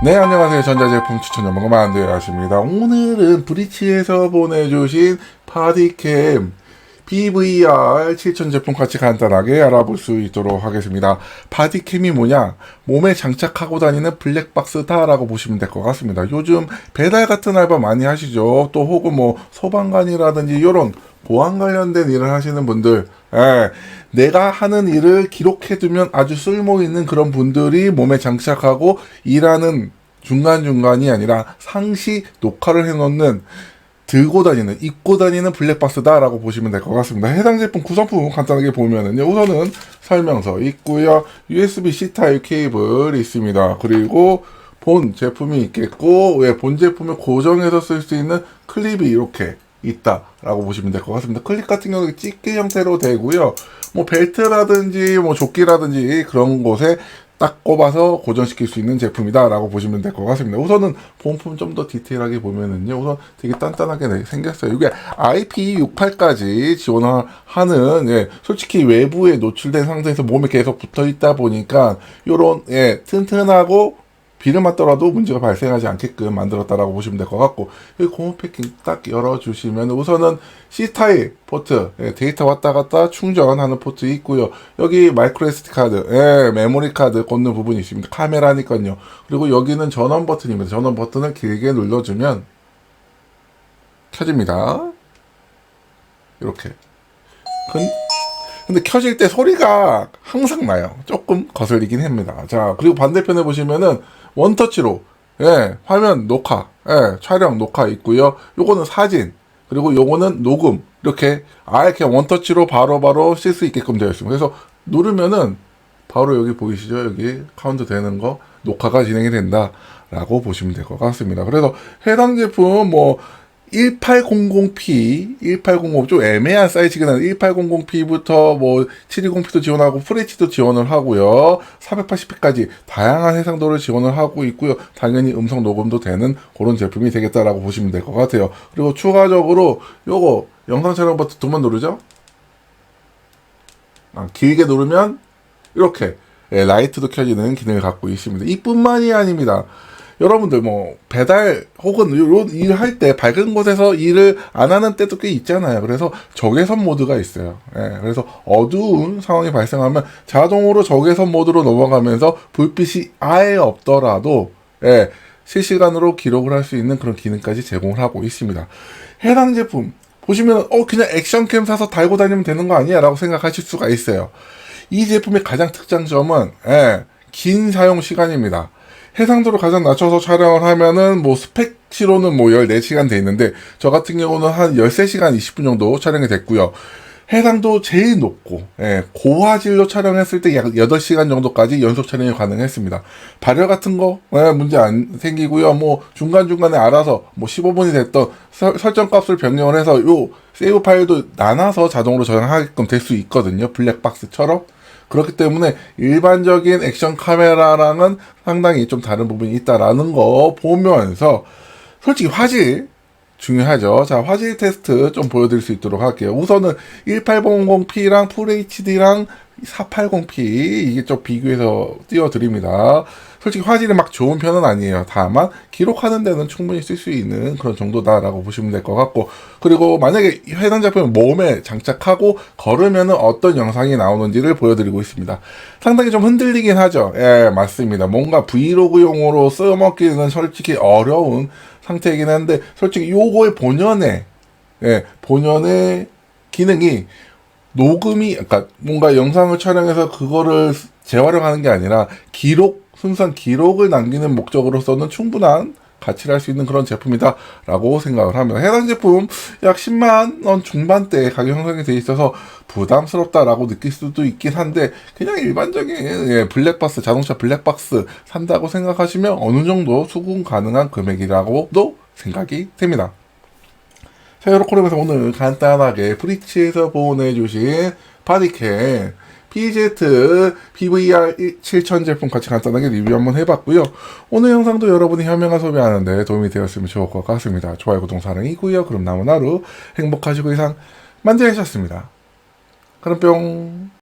네 안녕하세요. 전자제품 추천 전문가 만두야십니다. 오늘은 브리치에서 보내주신 바디캠 BVR 7000 제품 같이 간단하게 알아볼 수 있도록 하겠습니다. 바디캠이 뭐냐? 몸에 장착하고 다니는 블랙박스다라고 보시면 될 것 같습니다. 요즘 배달 같은 알바 많이 하시죠? 또 혹은 뭐 소방관이라든지 이런 보안 관련된 일을 하시는 분들, 예, 내가 하는 일을 기록해두면 아주 쓸모 있는 그런 분들이 몸에 장착하고 일하는 중간중간이 아니라 상시 녹화를 해놓는 들고 다니는, 입고 다니는 블랙박스다라고 보시면 될 것 같습니다. 해당 제품 구성품 간단하게 보면은요, 우선은 설명서 있고요, USB-C 타입 케이블 있습니다. 그리고 본 제품이 있겠고, 예, 본 제품을 고정해서 쓸 수 있는 클립이 이렇게 있다라고 보시면 될 것 같습니다. 클립 같은 경우는 찌개 형태로 되고요. 뭐 벨트라든지 뭐 조끼라든지 그런 곳에 딱 꼽아서 고정시킬 수 있는 제품이다라고 보시면 될 것 같습니다. 우선은 본품 좀 더 디테일하게 보면은요. 우선 되게 단단하게 네, 생겼어요. 이게 IP68까지 지원을 하는 예, 솔직히 외부에 노출된 상태에서 몸에 계속 붙어 있다 보니까 요런 예, 튼튼하고 비를 맞더라도 문제가 발생하지 않게끔 만들었다라고 보시면 될 것 같고 여기 고무 패킹 딱 열어주시면 우선은 C타입 포트 예, 데이터 왔다 갔다 충전하는 포트 있고요. 여기 마이크로 SD 카드 예, 메모리 카드 꽂는 부분이 있습니다. 카메라니까요. 그리고 여기는 전원 버튼입니다. 전원 버튼을 길게 눌러주면 켜집니다. 이렇게. 근, 근데 켜질 때 소리가 항상 나요. 조금 거슬리긴 합니다. 자, 그리고 반대편에 보시면은 원터치로, 예, 화면 녹화, 예, 촬영 녹화 있고요. 요거는 사진, 그리고 요거는 녹음, 이렇게 아예 그냥 원터치로 바로바로 쓸 수 있게끔 되어 있습니다. 그래서 누르면은 바로 여기 보이시죠? 여기 카운트 되는 거 녹화가 진행이 된다라고 보시면 될 것 같습니다. 그래서 해당 제품 뭐 1800P, 1800, 좀 애매한 사이즈긴 한데, 1800P부터 뭐, 720P도 지원하고, FHD도 지원을 하고요. 480P까지 다양한 해상도를 지원을 하고 있고요. 당연히 음성 녹음도 되는 그런 제품이 되겠다라고 보시면 될 것 같아요. 그리고 추가적으로, 요거, 영상 촬영 버튼 두 번 누르죠? 아, 길게 누르면, 이렇게, 예, 라이트도 켜지는 기능을 갖고 있습니다. 이뿐만이 아닙니다. 여러분들 뭐 배달 혹은 이런 일을 할때 밝은 곳에서 일을 안 하는 때도 꽤 있잖아요. 그래서 적외선 모드가 있어요. 예, 그래서 어두운 상황이 발생하면 자동으로 적외선 모드로 넘어가면서 불빛이 아예 없더라도 예, 실시간으로 기록을 할 수 있는 그런 기능까지 제공을 하고 있습니다. 해당 제품 보시면 어 그냥 액션캠 사서 달고 다니면 되는 거 아니야라고 생각하실 수가 있어요. 이 제품의 가장 특장점은 예, 긴 사용 시간입니다. 해상도를 가장 낮춰서 촬영을 하면은 뭐 스펙치로는 뭐 14시간 돼 있는데 저 같은 경우는 한 13시간 20분 정도 촬영이 됐고요. 해상도 제일 높고 예, 고화질로 촬영했을 때 약 8시간 정도까지 연속 촬영이 가능했습니다. 발열 같은 거 예, 문제 안 생기고요. 뭐 중간중간에 알아서 뭐 15분이 됐던 설, 설정 값을 변경을 해서 요 세이브 파일도 나눠서 자동으로 저장하게끔 될 수 있거든요. 블랙박스처럼. 그렇기 때문에 일반적인 액션 카메라랑은 상당히 좀 다른 부분이 있다라는 거 보면서 솔직히 화질 중요하죠. 자, 화질 테스트 좀 보여드릴 수 있도록 할게요. 우선은 1800P랑 FHD랑 480p 이게 좀 비교해서 띄워드립니다. 솔직히 화질이 막 좋은 편은 아니에요. 다만 기록하는 데는 충분히 쓸 수 있는 그런 정도다라고 보시면 될 것 같고 그리고 만약에 해당 제품을 몸에 장착하고 걸으면 어떤 영상이 나오는지를 보여드리고 있습니다. 상당히 좀 흔들리긴 하죠. 예, 맞습니다. 뭔가 브이로그용으로 써먹기는 솔직히 어려운 상태이긴 한데 솔직히 요거의 본연의 예, 본연의 기능이 녹음이 그러니까 뭔가 영상을 촬영해서 그거를 재활용하는 게 아니라 기록 순수한 기록을 남기는 목적으로서는 충분한 가치를 할 수 있는 그런 제품이다라고 생각을 합니다. 해당 제품 약 10만 원 중반대 가격 형성이 돼 있어서 부담스럽다라고 느낄 수도 있긴 한데 그냥 일반적인 예, 블랙박스 자동차 블랙박스 산다고 생각하시면 어느 정도 수긍 가능한 금액이라고도 생각이 됩니다. 자, 여러분 코로에서 오늘 간단하게 프리치에서 보내주신 바디캠 PZ PVR 7000 제품 같이 간단하게 리뷰 한번 해봤고요. 오늘 영상도 여러분이 현명한 소비하는데 도움이 되었으면 좋을 것 같습니다. 좋아요, 구독, 사랑이고요. 그럼 남은 하루 행복하시고 이상 만들하셨습니다. 그럼 뿅.